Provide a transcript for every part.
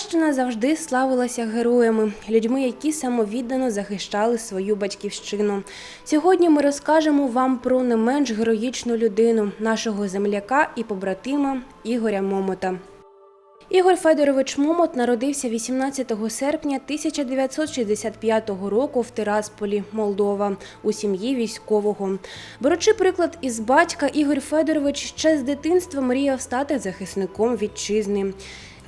Черкащина завжди славилася героями, людьми, які самовіддано захищали свою батьківщину. Сьогодні ми розкажемо вам про не менш героїчну людину, нашого земляка і побратима Ігоря Момота. Ігор Федорович Момот народився 18 серпня 1965 року в Тирасполі, Молдова, у сім'ї військового. Беручи приклад із батька, Ігор Федорович ще з дитинства мріяв стати захисником вітчизни.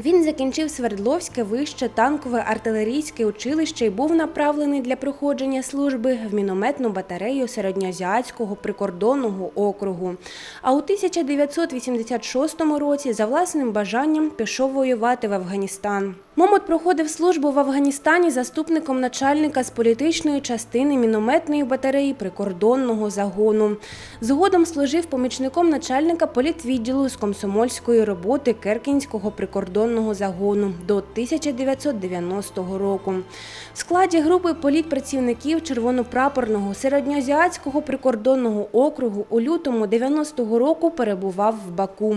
Він закінчив Свердловське вище танкове артилерійське училище і був направлений для проходження служби в мінометну батарею середньоазіатського прикордонного округу. А у 1986 році за власним бажанням пішов воювати в Афганістан. Момот проходив службу в Афганістані заступником начальника з політичної частини мінометної батареї прикордонного загону. Згодом служив помічником начальника політвідділу з комсомольської роботи Керкінського прикордонного загону до 1990 року. В складі групи політпрацівників червонопрапорного середньоазіатського прикордонного округу у лютому 90-го року перебував в Баку.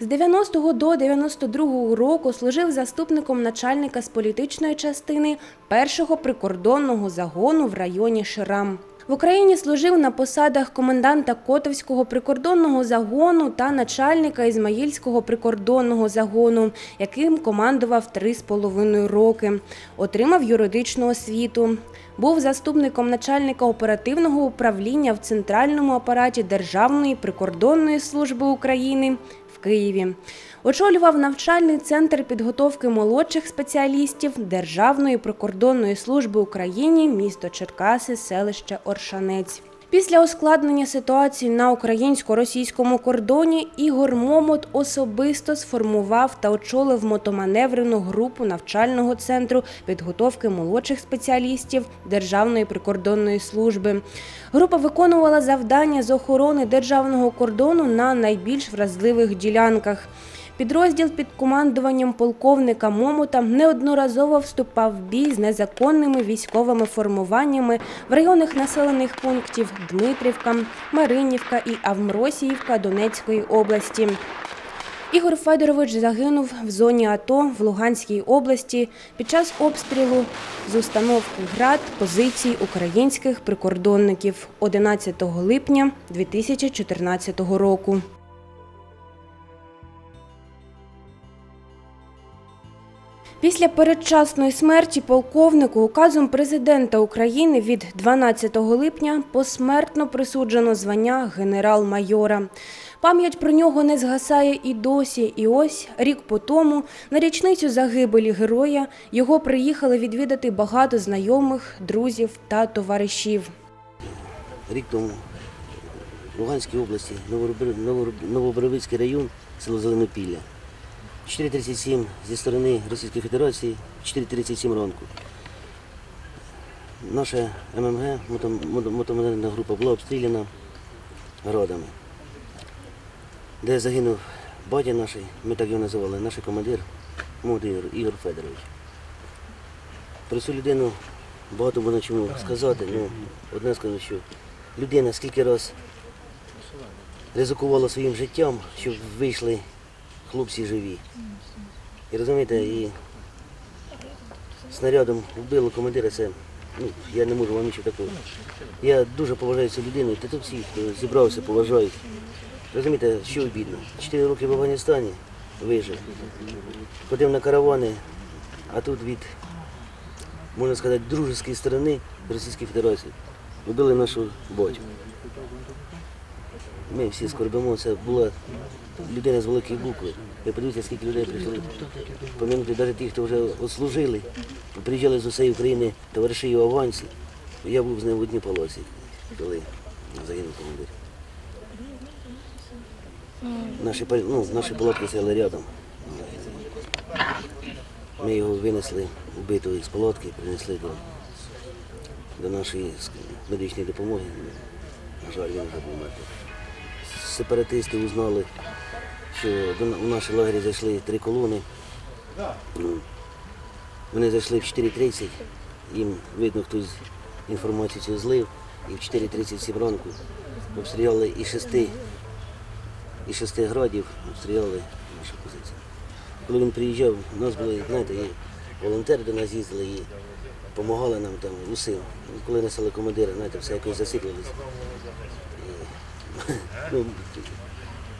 З 90-го до 92-го року служив заступником начальника з політичної частини першого прикордонного загону в районі Ширам. В Україні служив на посадах коменданта Котовського прикордонного загону та начальника Ізмаїльського прикордонного загону, яким командував три з половиною роки. Отримав юридичну освіту. Був заступником начальника оперативного управління в центральному апараті Державної прикордонної служби України в Києві. Очолював навчальний центр підготовки молодших спеціалістів Державної прикордонної служби України, місто Черкаси, селище Оршанець. Після ускладнення ситуації на українсько-російському кордоні Ігор Момот особисто сформував та очолив мотоманеврену групу навчального центру підготовки молодших спеціалістів Державної прикордонної служби. Група виконувала завдання з охорони державного кордону на найбільш вразливих ділянках. Підрозділ під командуванням полковника Момота неодноразово вступав в бій з незаконними військовими формуваннями в районах населених пунктів Дмитрівка, Маринівка і Авмросіївка Донецької області. Ігор Федорович загинув в зоні АТО в Луганській області під час обстрілу з установки ГРАД позицій українських прикордонників 11 липня 2014 року. Після передчасної смерті полковнику указом президента України від 12 липня посмертно присуджено звання генерал-майора. Пам'ять про нього не згасає і досі. І ось рік по тому, на річницю загибелі героя, його приїхали відвідати багато знайомих, друзів та товаришів. рік тому в Луганській області, Новобровицький район, село Зеленопілля. 4.37 зі сторони Російської Федерації, 4.37 ранку. Наша ММГ, мото- мото- мотомодельна група, була обстріляна градами, де загинув батя наш, ми так його називали, наш командир, молодий Ігор- Федорович. Про цю людину багато було чому сказати. Ну, одне скажу, що людина скільки раз ризикувала своїм життям, щоб вийшли хлопці живі. І розумієте, і снарядом вбило командира, це, ну, я не можу вам нічого такого. Я дуже поважаю цю людину, та тут всі, хто зібрався, поважають. Розумієте, що обідно? Чотири роки в Афганістані вижив. Ходив на каравани, а тут від, можна сказати, дружеської сторони Російської Федерації вбили нашу батьку. Ми всі скорбимо, це була людина з великої букви. Ви подивіться, скільки людей прийшли помінути, навіть ті, хто вже отслужили, приїжджали з усієї України товариші його авансі. Я був з ним в одній полосі, коли загинув командир. Наші, ну, наші палатки стояли рядом. Ми його винесли убитого із палатки, принесли до, до нашої медичної допомоги. На жаль, він вже був мертвий. Сепаратисти узнали, у наші лагері зайшли три колони. Ну, Вони зайшли в 4.30, їм видно, хтось інформацію цю злив, і в 4.37 ранку обстріляли і шести, і шести градів, обстріляли нашу позицію. коли він приїжджав, у нас були, знаєте, і волонтери до нас їздили і допомагали нам там усім. Коли несели командира, знаєте, все якось ну,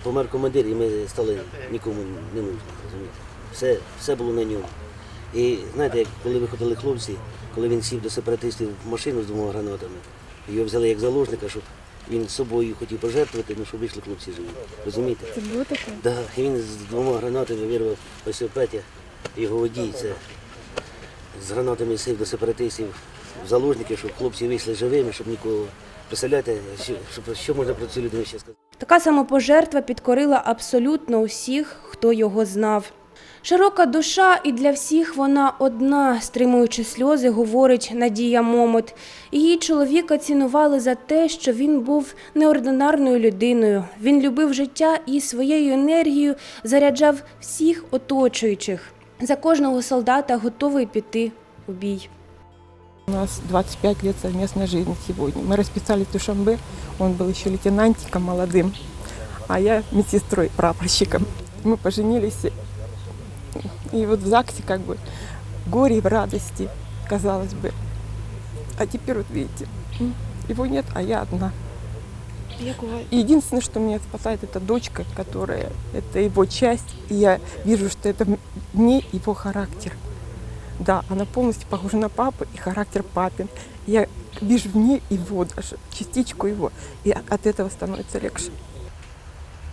помер командир, і ми стали нікому не нужні, розумієте. Все, все було на ньому. І знаєте, як коли виходили хлопці, коли він сів до сепаратистів в машину з двома гранатами, його взяли як заложника, щоб він з собою хотів пожертвувати, ну щоб вийшли хлопці живі. Розумієте? Це було таке? Да, і він з двома гранатами вирвав ось Петя, його водій, це з гранатами сів до сепаратистів в заложники, щоб хлопці вийшли живими, щоб нікого. Представляєте, що, що, що можна про цю людину ще сказати? Така самопожертва підкорила абсолютно усіх, хто його знав. Широка душа, і для всіх вона одна, стримуючи сльози, говорить Надія Момот. Її чоловіка цінували за те, що він був неординарною людиною. Він любив життя і своєю енергією заряджав всіх оточуючих. За кожного солдата готовий піти у бій. У нас 25 лет совместной жизни сегодня. Мы расписались в Душамбе, он был еще лейтенантиком молодым, а я медсестрой, прапорщиком. Мы поженились, и вот в ЗАГСе как бы горе и в радости, казалось бы. А теперь вот видите, его нет, а я одна. И единственное, что меня спасает, это дочка, которая, это его часть, и я вижу, что это в ней его характер. Да, она полностью похожа на папу и характер папин. Я вижу в ней его даже, частичку его, и от этого становится легче.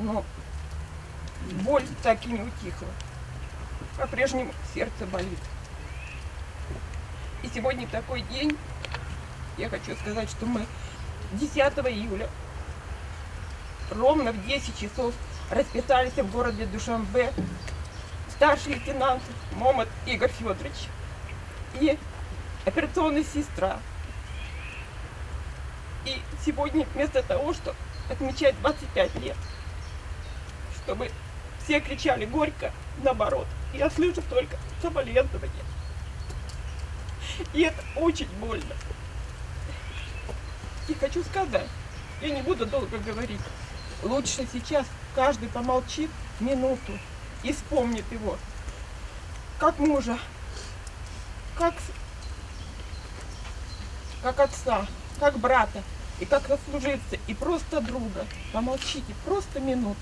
Но боль так и не утихла. По-прежнему сердце болит. И сегодня такой день, я хочу сказать, что мы 10 июля ровно в 10 часов расписались в городе Душанбе старший лейтенант Момот Игорь Федорович и операционная сестра. И сегодня вместо того, чтобы отмечать 25 лет, чтобы все кричали горько, наоборот, я слышу только соболезнования. И это очень больно. И хочу сказать, я не буду долго говорить, лучше сейчас каждый помолчит минуту и вспомнит его, как мужа, как, как отца, как брата, и как сослуживца, и просто друга. Помолчите просто минуту.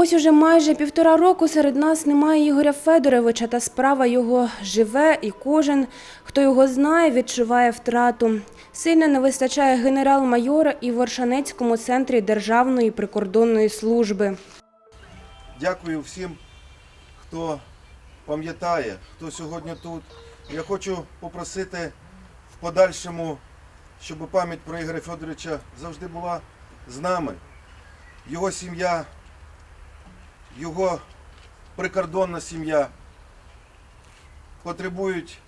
Ось уже майже півтора року серед нас немає Ігоря Федоровича, та справа його живе, і кожен, хто його знає, відчуває втрату. Сильно не вистачає генерал-майора і в Оршанецькому центрі Державної прикордонної служби. Дякую всім, хто пам'ятає, хто сьогодні тут. Я хочу попросити в подальшому, щоб пам'ять про Ігоря Федоровича завжди була з нами. Його сім'я, його прикордонна сім'я потребують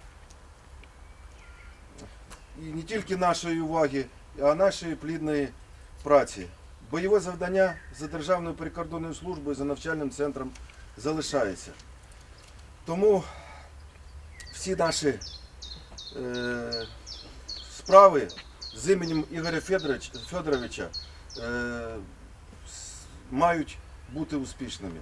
не тільки нашої уваги, а нашої плідної праці. Бойове завдання за Державною прикордонною службою за навчальним центром залишається. Тому всі наші е, справи з іменем Ігоря Федоровича е, мають бути успішними.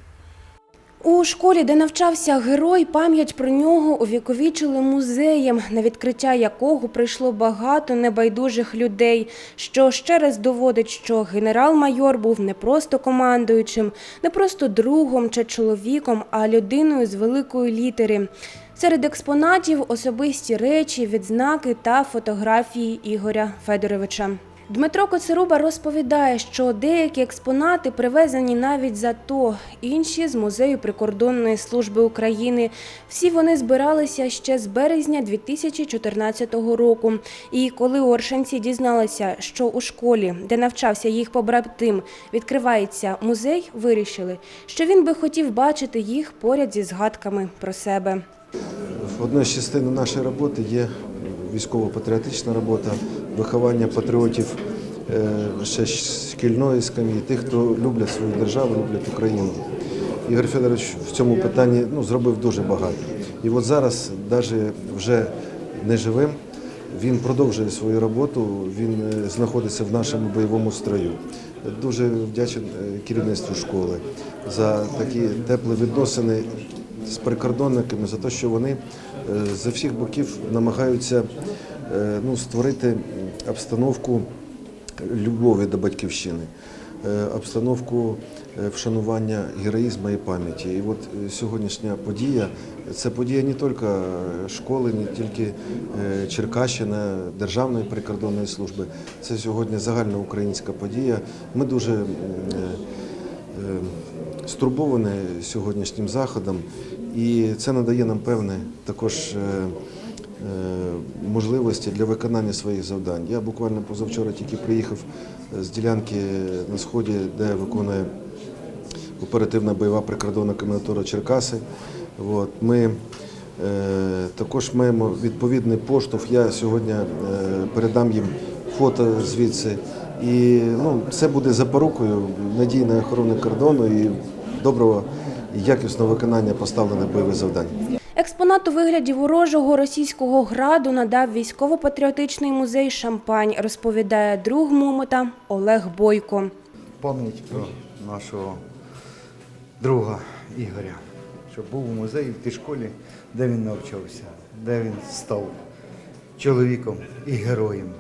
У школі, де навчався герой, пам'ять про нього увіковічили музеєм, на відкриття якого прийшло багато небайдужих людей, що ще раз доводить, що генерал-майор був не просто командуючим, не просто другом чи чоловіком, а людиною з великої літери. Серед експонатів особисті речі, відзнаки та фотографії Ігоря Федоровича. Дмитро Коцеруба розповідає, що деякі експонати привезені навіть за то, інші з музею прикордонної служби України. Всі вони збиралися ще з березня 2014 року. І коли оршанці дізналися, що у школі, де навчався їх побратим, відкривається музей, вирішили, що він би хотів бачити їх поряд зі згадками про себе. Одною з частин нашої роботи є військово-патріотична робота, виховання патріотів е, ще шкільної скам'ї, тих, хто люблять свою державу, люблять Україну. Ігор Федорович в цьому питанні ну, зробив дуже багато. І от зараз, навіть вже не живим, Він продовжує свою роботу, він е, знаходиться в нашому бойовому строю. Дуже вдячен е, керівництву школи за такі теплі відносини з прикордонниками, за те, що вони з всіх боків намагаються ну, створити обстановку любові до батьківщини, е, обстановку е, вшанування героїзму і пам'яті. І от е, сьогоднішня подія це подія не тільки школи, не тільки Черкащина, Державної прикордонної служби. Це сьогодні загальноукраїнська подія. Ми дуже стурбовані сьогоднішнім заходом, і це надає нам певне також. Е, е, можливості для виконання своїх завдань. Я буквально позавчора тільки приїхав з ділянки на сході, де виконує оперативна бойова прикордонна комендатура Черкаси. От, ми е, також маємо відповідний поштовх. Я сьогодні е, передам їм фото звідси. І ну, це буде запорукою надійної охорони кордону і доброго і якісного виконання поставлених бойових завдань. Експонат у вигляді ворожого російського граду надав військово-патріотичний музей Шампань, розповідає друг Момота Олег Бойко. пам'ять про нашого друга Ігоря, що був у музеї в тій школі, де він навчався, де він став чоловіком і героєм.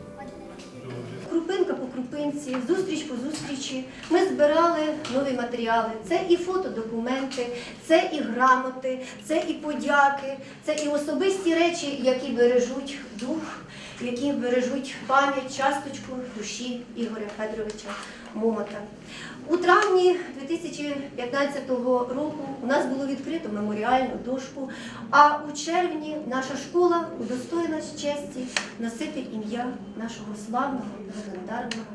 Крупинці, зустріч по зустрічі. Ми збирали нові матеріали. Це і фотодокументи, це і грамоти, це і подяки, це і особисті речі, які бережуть дух, які бережуть пам'ять, часточку душі Ігоря Федоровича Момота. У травні 2015 року у нас було відкрито меморіальну дошку, а у червні наша школа удостоїла честі носити ім'я нашого славного легендарного.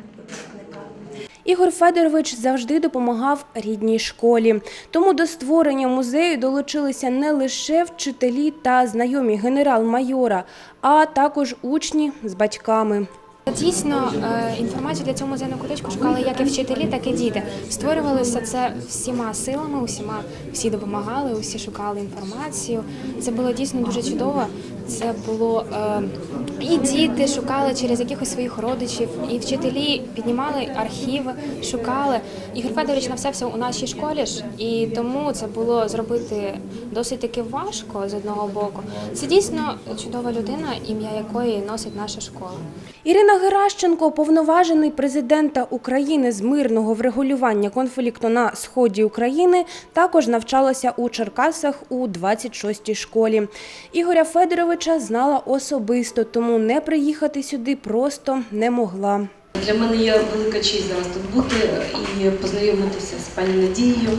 Ігор Федорович завжди допомагав рідній школі. Тому до створення музею долучилися не лише вчителі та знайомі генерал-майора, а також учні з батьками. Дійсно, е, інформацію для цього музейного куточку шукали як і вчителі, так і діти. Створювалося це всіма силами, усіма всі допомагали, усі шукали інформацію. Це було дійсно дуже чудово. Це було е, і діти шукали через якихось своїх родичів, і вчителі піднімали архіви, шукали. Ігор Федорович навчався у нашій школі ж, і тому це було зробити досить таки важко з одного боку. Це дійсно чудова людина, ім'я якої носить наша школа. Ірина Геращенко, повноважений президента України з мирного врегулювання конфлікту на сході України, також навчалася у Черкасах у 26-й школі. Ігоря Федоровича знала особисто, тому не приїхати сюди просто не могла. Для мене є велика честь зараз тут бути і познайомитися з пані Надією.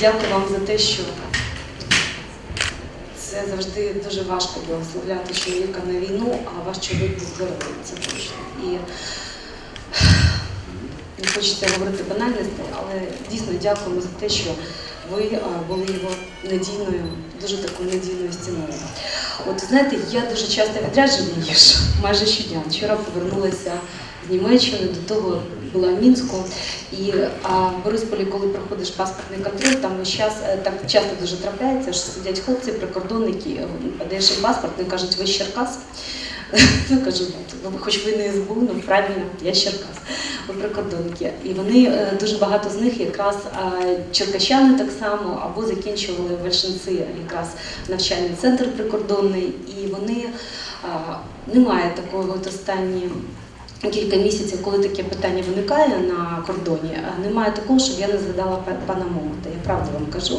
Дякую вам за те, що це завжди дуже важко благословляти чоловіка на війну, а ваш чоловік був здоровий. Це точно. І не хочеться говорити банальності, але дійсно дякуємо за те, що ви були його надійною, дуже такою надійною стіною. От знаєте, я дуже часто відряджена їж, майже щодня. Вчора повернулася з Німеччини, до того була в Мінську. І а, в Борисполі, коли проходиш паспортний контроль, там час е, так часто дуже трапляється, що сидять хлопці, прикордонники, е, подаєш їм паспорт, вони кажуть, ви з Черкас. Ну, кажу, «Ну, хоч ви не СБУ, ну правильно, я з Черкас, ви прикордонники. І вони е, дуже багато з них якраз черкащани так само, або закінчували в Вальшинці якраз навчальний центр прикордонний, і вони немає такого от останні. Кілька місяців, коли таке питання виникає на кордоні, немає такого, щоб я не згадала пана Момота. Я правду вам кажу.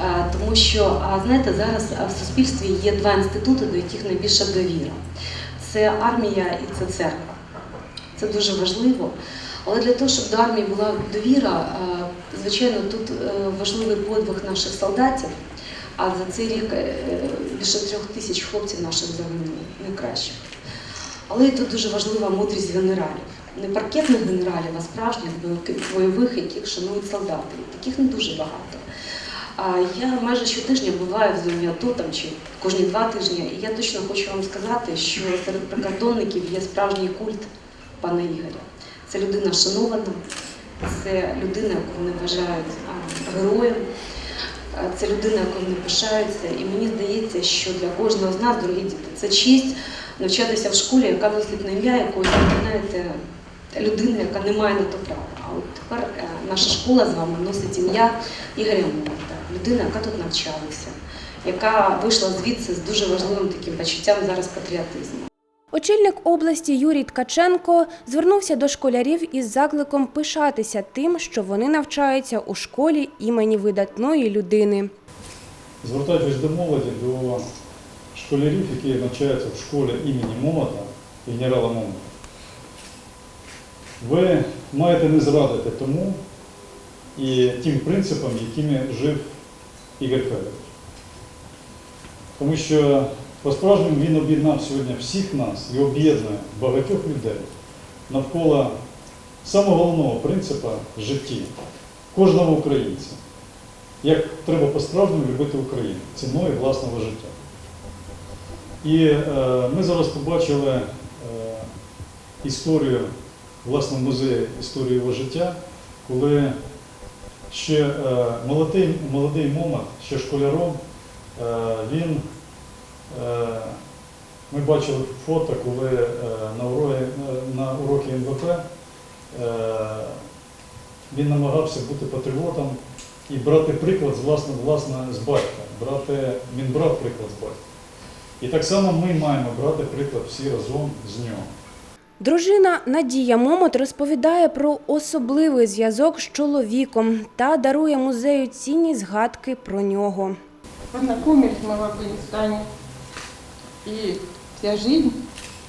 Е, Тому що, знаєте, зараз в суспільстві є два інститути, до яких найбільша довіра: це армія і це церква. Це дуже важливо. Але для того, щоб до армії була довіра, е, звичайно, тут е, важливий подвиг наших солдатів. А за цей рік е, більше трьох тисяч хлопців наших загинуло, найкращих. Але і тут дуже важлива мудрість генералів. Не паркетних генералів, а справжніх бойових- яких шанують солдати. Таких не дуже багато. А я майже щотижня буваю в зоні АТО там, чи кожні два тижні, і я точно хочу вам сказати, що серед прикордонників є справжній культ пана Ігоря. Це людина шанована, це людина, яку вони вважають героєм. Це людина, якою вони пишаються, і мені здається, що для кожного з нас, дорогі діти, це честь навчатися в школі, яка носить на ім'я якоїсь, знаєте, людини, яка не має на то права. А от тепер е, наша школа з вами носить ім'я Ігоря Момота, людина, яка тут навчалася, яка вийшла звідси з дуже важливим таким почуттям зараз патріотизму. Очільник області Юрій Ткаченко звернувся до школярів із закликом пишатися тим, що вони навчаються у школі імені видатної людини. Звертаючись до молоді, до школярів, які навчаються в школі імені Момота, генерала Момота, ви маєте не зрадити тому і тим принципам, якими жив Ігор Федорович. Тому що по-справжньому він об'єднав сьогодні всіх нас і об'єднує багатьох людей навколо самого головного принципу житті кожного українця як треба по-справжньому любити Україну ціною власного життя. І е, ми зараз побачили е, історію власне музею історії його життя, коли ще е, молодий, молодий момент, ще школяром, е, він, е, ми бачили фото, коли е, на, уроки, на уроки МВП е, він намагався бути патріотом і брати приклад з власне, власне з батька. Брати, він брав приклад з батька. І так само ми маємо брати приклад всі разом з нього. Дружина Надія Момот розповідає про особливий зв'язок з чоловіком та дарує музею цінні згадки про нього. Познакомились мы в Афганистане, и вся жизнь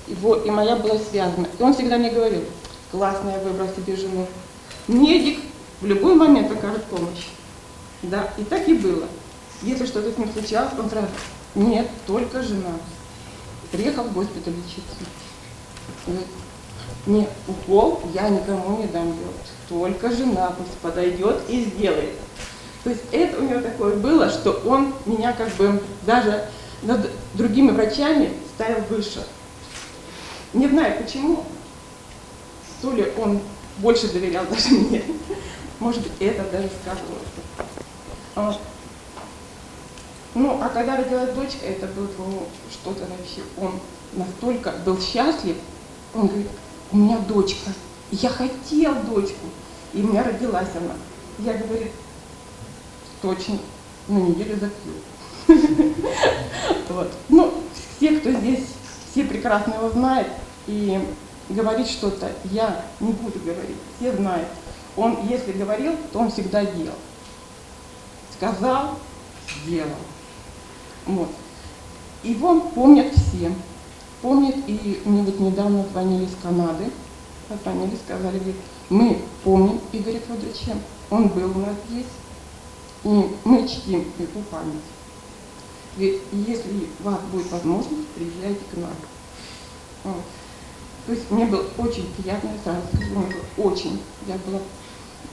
его и моя была связана. И он всегда мне говорил, классно я выбрал себе жену. Медик в любой момент окажет помощь. Да, и так и было. Если что-то с ним случалось, он сразу, нет, только жена. Приехал в госпиталь лечиться. Говорит, Нет, укол я никому не дам делать. Только жена пусть подойдет и сделает. То есть это у него такое было, что он меня как бы даже над другими врачами ставил выше. Не знаю почему, то ли он больше доверял даже мне. Может быть, это даже сказывалось. Ну, а когда родилась дочка, это было ну, что-то вообще. Он настолько был счастлив, он говорит, у меня дочка. Я хотел дочку. И у меня родилась она. Я, говорит, точно на неделю запью. Вот. Ну, все, кто здесь, все прекрасно его знают. И говорить что-то я не буду говорить. Все знают. Он, если говорил, то он всегда делал. Сказал, сделал. Вот. Его помнят все. Помнят, и мне вот недавно звонили из Канады. Позвонили, сказали, говорит, мы помним Игоря Федоровича, он был у нас здесь, и мы чтим его память. Ведь если у вас будет возможность, приезжайте к нам. Вот. То есть мне было очень приятно, я сразу скажу, мне было очень. Я была,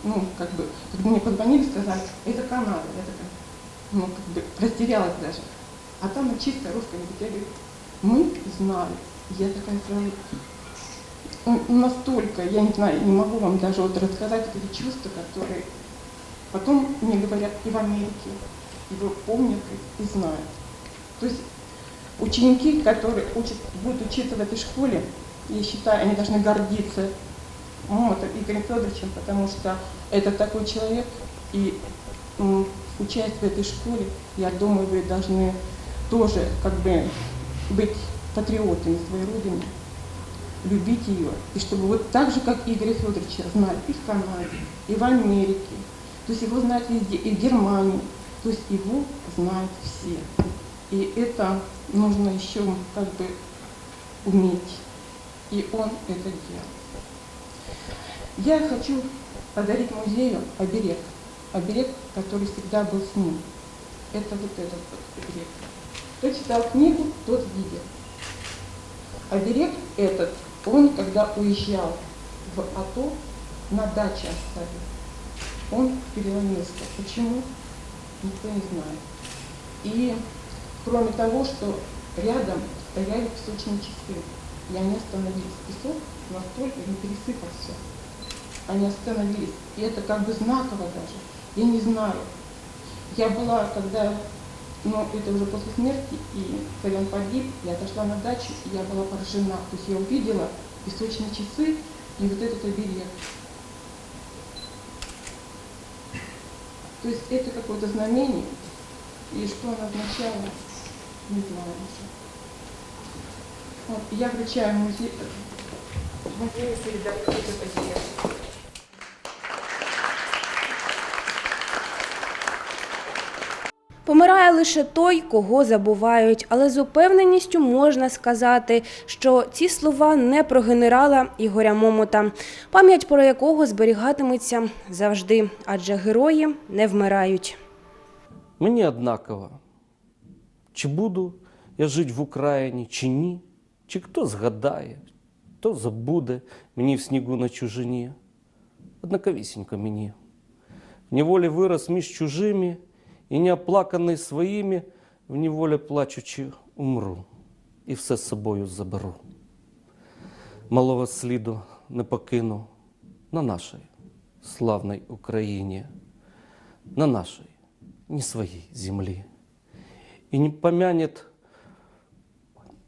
ну, как бы, когда мне позвонили, сказали, это Канада. Я такая, ну, как бы, растерялась даже. А там на чисто русском языке говорит, мы знали. Я такая сразу, настолько, я не знаю, не могу вам даже вот рассказать эти чувства, которые потом мне говорят и в Америке, его помнят и знают. То есть ученики, которые учат, будут учиться в этой школе, я считаю, они должны гордиться Момотом Игорем Федоровичем, потому что это такой человек, и учась в этой школе, я думаю, вы должны тоже как бы быть патриотами своей Родины, любить ее, и чтобы вот так же, как Игоря Федоровича, знали и в Канаде, и в Америке, то есть его знают везде, и в Германии, то есть его знают все. И это нужно еще как бы уметь. И он это делал. Я хочу подарить музею оберег. Оберег, который всегда был с ним. Это вот этот вот оберег. Кто читал книгу, тот видел. Оберег этот, он, когда уезжал в АТО, на даче оставил. Он переломился. Почему? Никто не знает. И кроме того, что рядом стояли песочные часы, и они остановились. Песок настолько не пересыпался. Они остановились. И это как бы знаково даже. Я не знаю. Я была, когда Но это уже после смерти, и когда он погиб, я отошла на дачу, и я была поражена. То есть я увидела песочные часы и вот этот оберег. То есть это какое-то знамение, и что оно означало, не знаю уже. Вот, я вручаю музей, музею солидарности этот Помирає лише той, кого забувають, але з упевненістю можна сказати, що ці слова не про генерала Ігоря Момота, пам'ять про якого зберігатиметься завжди, адже герої не вмирають. Мені однаково, чи буду я жити в Україні, чи ні, чи хто згадає, хто забуде мені в снігу на чужині. Однаковісінько мені. В неволі вирос між чужими і неоплаканий своїми, в неволі плачучи, умру і все з собою заберу. Малого сліду не покину на нашій славній Україні, на нашій не своей земли. І не помянет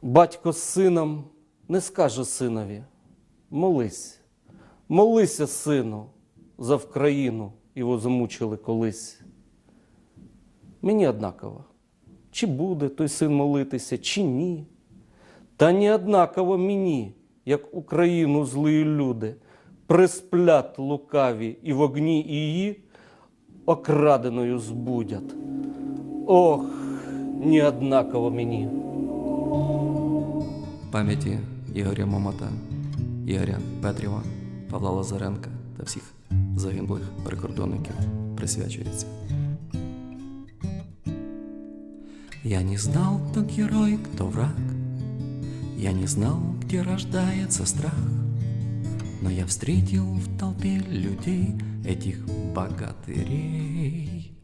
батько з сином, не скаже синові, молись, молися, сину, за Вкраїну його замучили колись. Мені однаково, чи буде той син молитися, чи ні. Та не однаково мені, як Україну злі люди, присплят лукаві і в огні її окраденою збудять. Ох, не однаково мені. пам'яті Ігоря Момота, Ігоря Петрєва, Павла Лазаренка та всіх загиблих прикордонників присвячується. Я не знал, кто герой, кто враг. Я не знал, где рождается страх. Но я встретил в толпе людей этих богатырей.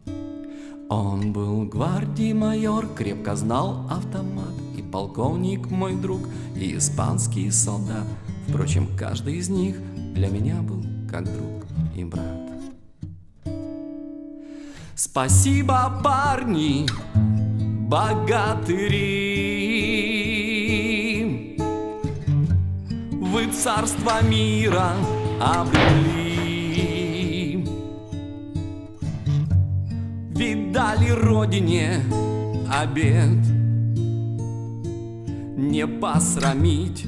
Он был гвардии майор, крепко знал автомат И полковник мой друг, и испанский солдат Впрочем, каждый из них для меня был как друг и брат Спасибо, парни, богатыри Вы царство мира обрели. Видали родине обед. Не посрамить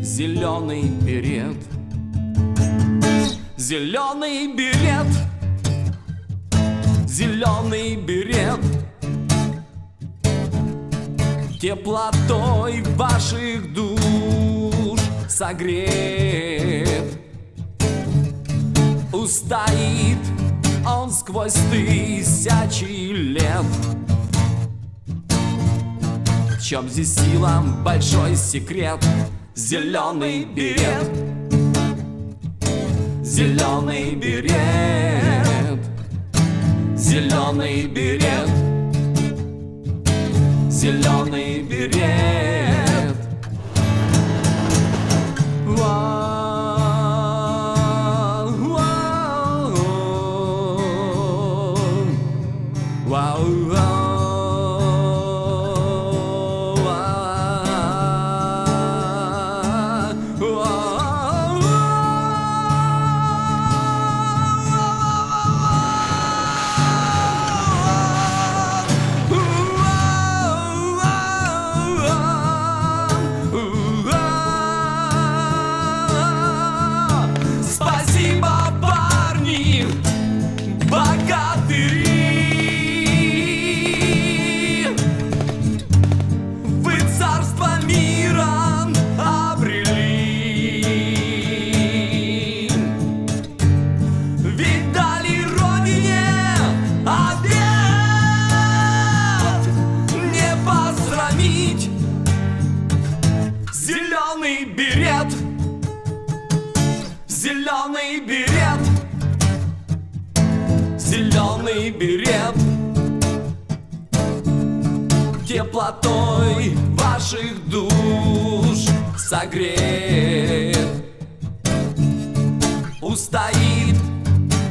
Зеленый берет. Зеленый берет. Зеленый берет Теплотой ваших душ согрет. Устоит он сквозь тысячи лет. В чем здесь сила, большой секрет. Зеленый берет. Зеленый берет. Зеленый берет Зеленый берет Устоит.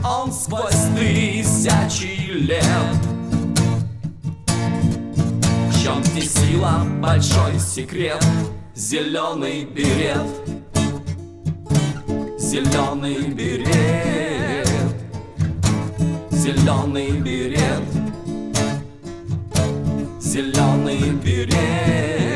Он сквозь тысячи лет. В чем здесь сила, большой секрет. Зеленый берет. Зеленый берет. Зеленый берет. Зеленый берет